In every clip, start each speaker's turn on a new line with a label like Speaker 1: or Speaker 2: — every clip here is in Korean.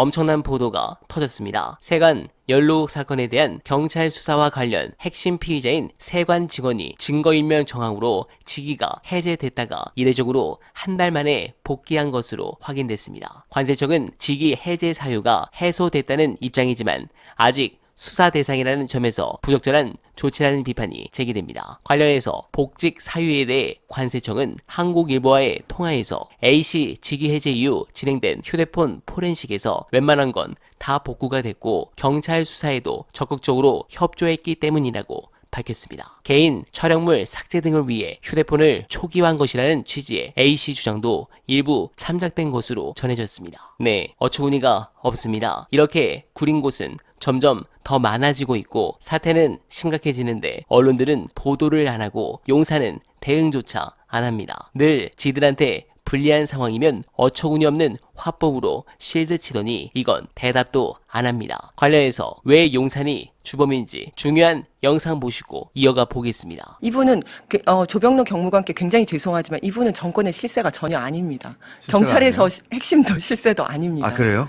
Speaker 1: 엄청난 보도가 터졌습니다. 세관 연루 사건에 대한 경찰 수사와 관련 핵심 피의자인 세관 직원이 증거인멸 정황으로 직위가 해제됐다가 이례적으로 한 달 만에 복귀한 것으로 확인됐습니다. 관세청은 직위 해제 사유가 해소됐다는 입장이지만 아직 수사 대상이라는 점에서 부적절한 조치라는 비판이 제기됩니다. 관련해서 복직 사유에 대해 관세청은 한국일보와의 통화에서 A씨 직위 해제 이후 진행된 휴대폰 포렌식에서 웬만한 건 다 복구가 됐고 경찰 수사에도 적극적으로 협조했기 때문이라고 밝혔습니다. 개인 촬영물 삭제 등을 위해 휴대폰을 초기화한 것이라는 취지의 A씨 주장도 일부 참작된 것으로 전해졌습니다. 네, 어처구니가 없습니다. 이렇게 구린 곳은 점점 더 많아지고 있고 사태는 심각해지는데 언론들은 보도를 안 하고 용사는 대응조차 안 합니다. 늘 지들한테 불리한 상황이면 어처구니 없는 화법으로 실드 치더니 이건 대답도 안 합니다. 관련해서 왜 용산이 주범인지 중요한 영상 보시고 이어가 보겠습니다.
Speaker 2: 이분은 그, 어, 조병로 경무관께 굉장히 죄송하지만 이분은 정권의 실세가 전혀 아닙니다. 경찰에서 시- 핵심도 실세도 아닙니다.
Speaker 3: 아 그래요?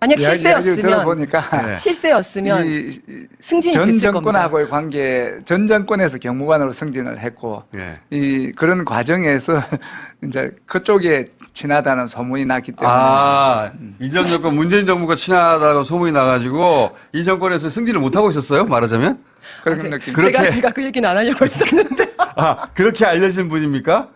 Speaker 2: 만약
Speaker 4: 이야기- 이야기
Speaker 2: 실세였으면
Speaker 4: 들어보니까
Speaker 3: 네.
Speaker 2: 실세였으면
Speaker 4: 이
Speaker 2: 승진이
Speaker 4: 전
Speaker 2: 됐을 겁니다.
Speaker 4: 정권하고의 관계, 전 정권에서 경무관으로 승진을 했고,
Speaker 3: 예.
Speaker 4: 이 그런 과정에서 이제 그쪽에 친하다는 소문이 났기 때문에
Speaker 3: 아 이전 정권 문재인 정부가 친하다고 소문이 나가지고 이 정권에서 승진을 못 하고 있었어요? 말하자면?
Speaker 4: 그런
Speaker 2: 아, 제-
Speaker 4: 느낌.
Speaker 3: 그렇게-
Speaker 2: 제가 제가 그 얘기는 안 하려고 했었는데
Speaker 3: 아 그렇게 알려진 분입니까?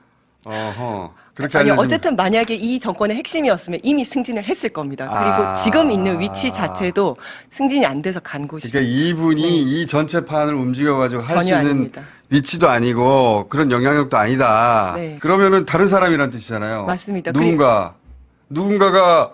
Speaker 3: 어허 그렇게
Speaker 2: 아니 어쨌든 만약에 이 정권의 핵심이었으면 이미 승진을 했을 겁니다. 그리고
Speaker 3: 아.
Speaker 2: 지금 있는 위치 자체도 승진이 안 돼서 간 곳이
Speaker 3: 그러니까 이분이 이 전체 판을 움직여가지고 할수
Speaker 2: 네. 전혀
Speaker 3: 있는
Speaker 2: 아닙니다.
Speaker 3: 위치도 아니고 그런 영향력도 아니다.
Speaker 2: 네.
Speaker 3: 그러면은 다른 사람이란 뜻이잖아요.
Speaker 2: 맞습니다.
Speaker 3: 누군가 누군가가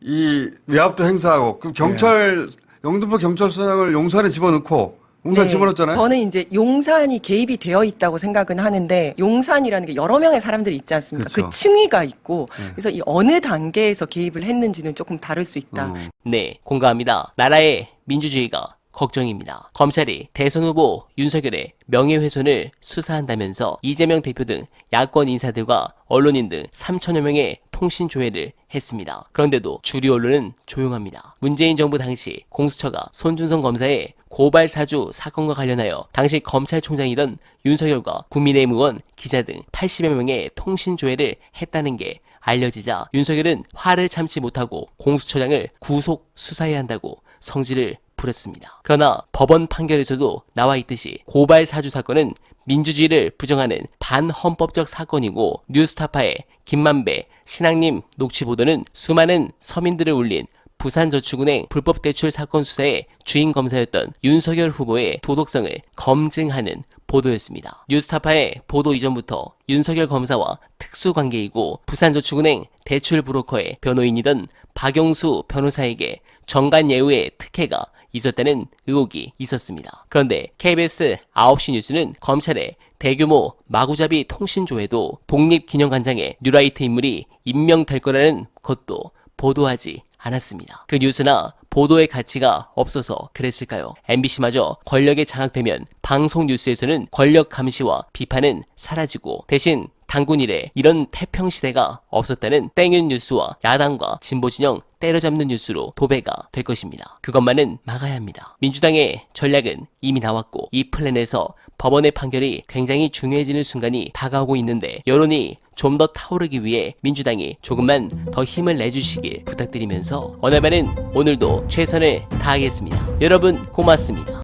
Speaker 3: 이 외압도 행사하고 그럼 경찰 영등포 경찰서장을 용산에 집어넣고 용산 에
Speaker 2: 네,
Speaker 3: 집어넣었잖아요.
Speaker 2: 저는 이제 용산이 개입이 되어 있다고 생각은 하는데 용산이라는 게 여러 명의 사람들이 있지 않습니까?
Speaker 3: 그렇죠.
Speaker 2: 그 층위가 있고
Speaker 3: 네.
Speaker 2: 그래서 이 어느 단계에서 개입을 했는지는 조금 다를 수 있다.
Speaker 3: 어.
Speaker 1: 네, 공감합니다. 나라의 민주주의가 걱정입니다. 검찰이 대선 후보 윤석열의 명예훼손을 수사한다면서 이재명 대표 등 야권 인사들과 언론인 등 3천여 명의 통신 조회를 했습니다. 그런데도 주류 언론은 조용합니다. 문재인 정부 당시 공수처가 손준성 검사의 고발 사주 사건과 관련하여 당시 검찰총장이던 윤석열과 국민의힘 의원, 기자 등 80여 명의 통신 조회를 했다는 게 알려지자 윤석열은 화를 참지 못하고 공수처장을 구속 수사해야 한다고 성질을 부렸습니다. 그러나 법원 판결에서도 나와 있듯이 고발 사주 사건은 민주주의를 부정하는 반헌법적 사건이고 뉴스타파의 김만배, 신앙님 녹취 보도는 수많은 서민들을 울린 부산저축은행 불법 대출 사건 수사의 주인 검사였던 윤석열 후보의 도덕성을 검증하는 보도였습니다. 뉴스타파의 보도 이전부터 윤석열 검사와 특수관계이고 부산저축은행 대출 브로커의 변호인이던 박영수 변호사에게 정관예우의 특혜가 있었다는 의혹이 있었습니다. 그런데 KBS 9시 뉴스는 검찰의 대규모 마구잡이 통신조회도 독립기념관장의 뉴라이트 인물이 임명될 거라는 것도 보도하지 않았습니다. 그 뉴스나 보도의 가치가 없어서 그랬을까요? MBC마저 권력에 장악되면 방송 뉴스에서는 권력 감시와 비판은 사라지고 대신 당군 이래 이런 태평 시대가 없었다는 땡윤 뉴스와 야당과 진보 진영 때려잡는 뉴스로 도배가 될 것입니다. 그것만은 막아야 합니다. 민주당의 전략은 이미 나왔고 이 플랜에서 법원의 판결이 굉장히 중요해지는 순간이 다가오고 있는데 여론이 좀 더 타오르기 위해 민주당이 조금만 더 힘을 내주시길 부탁드리면서 오늘만은 오늘도 최선을 다하겠습니다. 여러분 고맙습니다.